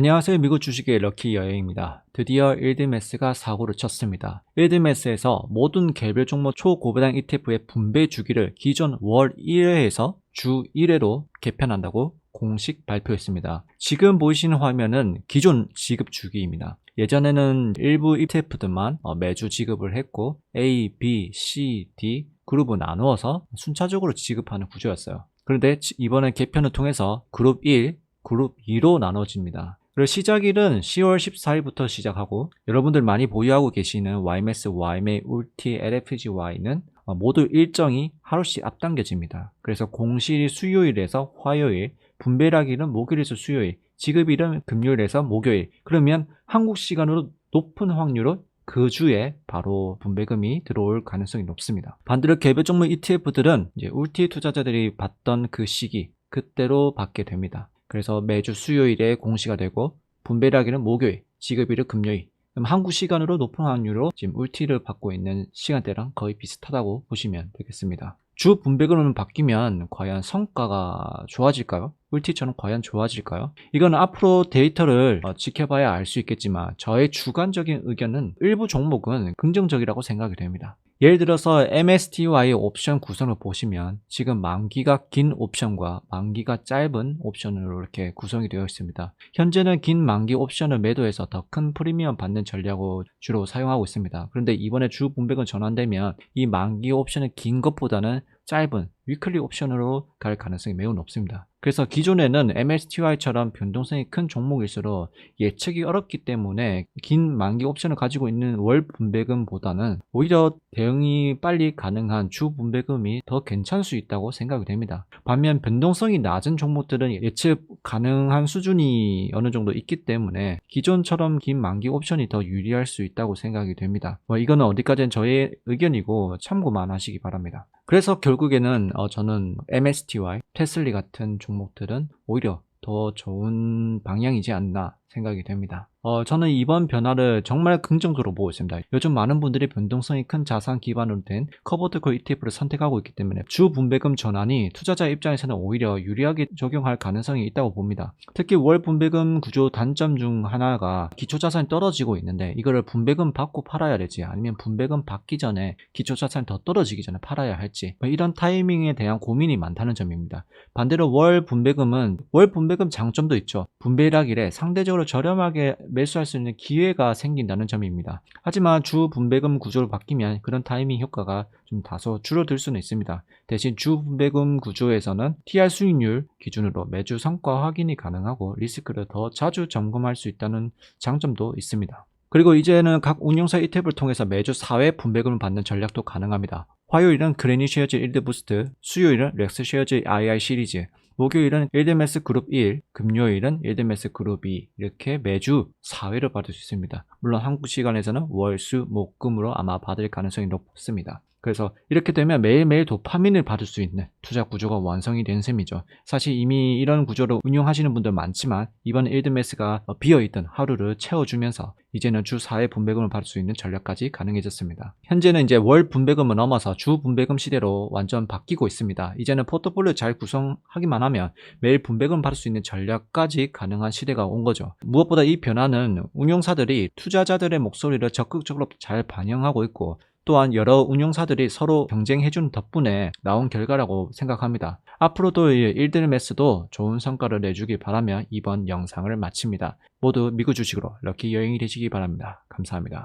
안녕하세요. 미국 주식의 럭키 여행입니다. 드디어 일드매스가 사고를 쳤습니다. 일드매스에서 모든 개별 종목 초고배당 ETF의 분배 주기를 기존 월 1회에서 주 1회로 개편한다고 공식 발표했습니다. 지금 보이시는 화면은 기존 지급 주기입니다. 예전에는 일부 ETF들만 어, 매주 지급을 했고 A, B, C, D 그룹을 나누어서 순차적으로 지급하는 구조였어요. 그런데 지- 이번에 개편을 통해서 그룹 1, 그룹 2로 나눠집니다. 그리고 시작일은 10월 14일부터 시작하고 여러분들 많이 보유하고 계시는 YMS, YMA, 울티, LFGY는 어, 모두 일정이 하루씩 앞당겨집니다. 그래서 공실이 수요일에서 화요일, 분배락일은 목요일에서 수요일, 지급일은 금요일에서 목요일. 그러면 한국 시간으로 높은 확률로 그 주에 바로 분배금이 들어올 가능성이 높습니다. 반대로 개별 종목 ETF들은 이제 울티 투자자들이 받던 그 시기 그때로 받게 됩니다. 그래서 매주 수요일에 공시가 되고 분배락일은 목요일, 지급일은 금요일. 그럼 한국 시간으로 높은 확률로 지금 울티를 받고 있는 시간대랑 거의 비슷하다고 보시면 되겠습니다. 주 분배금은 바뀌면 과연 성과가 좋아질까요? 울티처럼 과연 좋아질까요? 이건 앞으로 데이터를 어, 지켜봐야 알 수 있겠지만 저의 주관적인 의견은 일부 종목은 긍정적이라고 생각이 됩니다. 예를 들어서 MSTY 옵션 구성을 보시면 지금 만기가 긴 옵션과 만기가 짧은 옵션으로 이렇게 구성이 되어 있습니다. 현재는 긴 만기 옵션을 매도해서 더 큰 프리미엄 받는 전략을 주로 사용하고 있습니다. 그런데 이번에 주 분배금 전환되면 이 만기 옵션은 긴 것보다는 짧은 위클리 옵션으로 갈 가능성이 매우 높습니다. 그래서 기존에는 MSTY처럼 변동성이 큰 종목일수록 예측이 어렵기 때문에 긴 만기 옵션을 가지고 있는 월 분배금보다는 오히려 대응이 빨리 가능한 주 분배금이 더 괜찮을 수 있다고 생각이 됩니다. 반면 변동성이 낮은 종목들은 예측 가능한 수준이 어느 정도 있기 때문에 기존처럼 긴 만기 옵션이 더 유리할 수 있다고 생각이 됩니다. 뭐 이거는 어디까지는 저의 의견이고 참고만 하시기 바랍니다. 그래서 결국에는 어, 저는 MSTY, 테슬리 같은 종목들은 오히려 더 좋은 방향이지 않나 생각이 됩니다. 어, 저는 이번 변화를 정말 긍정적으로 보고 있습니다. 요즘 많은 분들이 변동성이 큰 자산 기반으로 된 커버드 콜 ETF를 선택하고 있기 때문에 주 분배금 전환이 투자자 입장에서는 오히려 유리하게 적용할 가능성이 있다고 봅니다. 특히 월 분배금 구조 단점 중 하나가 기초자산이 떨어지고 있는데 이거를 분배금 받고 팔아야 되지 아니면 분배금 받기 전에 기초자산이 더 떨어지기 전에 팔아야 할지 뭐 이런 타이밍에 대한 고민이 많다는 점입니다. 반대로 월 분배금은 월 분배금 장점도 있죠. 분배락일에 상대적으로 저렴하게 매수할 수 있는 기회가 생긴다는 점입니다. 하지만 주 분배금 구조를 바뀌면 그런 타이밍 효과가 좀 다소 줄어들 수는 있습니다. 대신 주 분배금 구조에서는 TR 수익률 기준으로 매주 성과 확인이 가능하고 리스크를 더 자주 점검할 수 있다는 장점도 있습니다. 그리고 이제는 각 운용사 ETF를 통해서 매주 4회 분배금을 받는 전략도 가능합니다. 화요일은 그레니 쉐어즈 1드 부스트, 수요일은 렉스 쉐어즈 II 시리즈, 목요일은 1드메스 그룹 1, 금요일은 1드메스 그룹 2 이렇게 매주 4회를 받을 수 있습니다. 물론 한국 시간에서는 월, 수, 목, 금으로 아마 받을 가능성이 높습니다. 그래서 이렇게 되면 매일매일 도파민을 받을 수 있는 투자 구조가 완성이 된 셈이죠. 사실 이미 이런 구조를 운용하시는 분들 많지만 이번 1드메스가 비어있던 하루를 채워주면서 이제는 주 4회 분배금을 받을 수 있는 전략까지 가능해졌습니다. 현재는 이제 월 분배금을 넘어서 주 분배금 시대로 완전 바뀌고 있습니다. 이제는 포트폴리오 잘 구성하기만 하면 매일 분배금 받을 수 있는 전략까지 가능한 시대가 온 거죠. 무엇보다 이 변화는 운용사들이 투자자들의 목소리를 적극적으로 잘 반영하고 있고 또한 여러 운용사들이 서로 경쟁해준 덕분에 나온 결과라고 생각합니다. 앞으로도 이 일들매스도 좋은 성과를 내주길 바라며 이번 영상을 마칩니다. 모두 미국 주식으로 럭키 여행이 되시기 바랍니다. 감사합니다.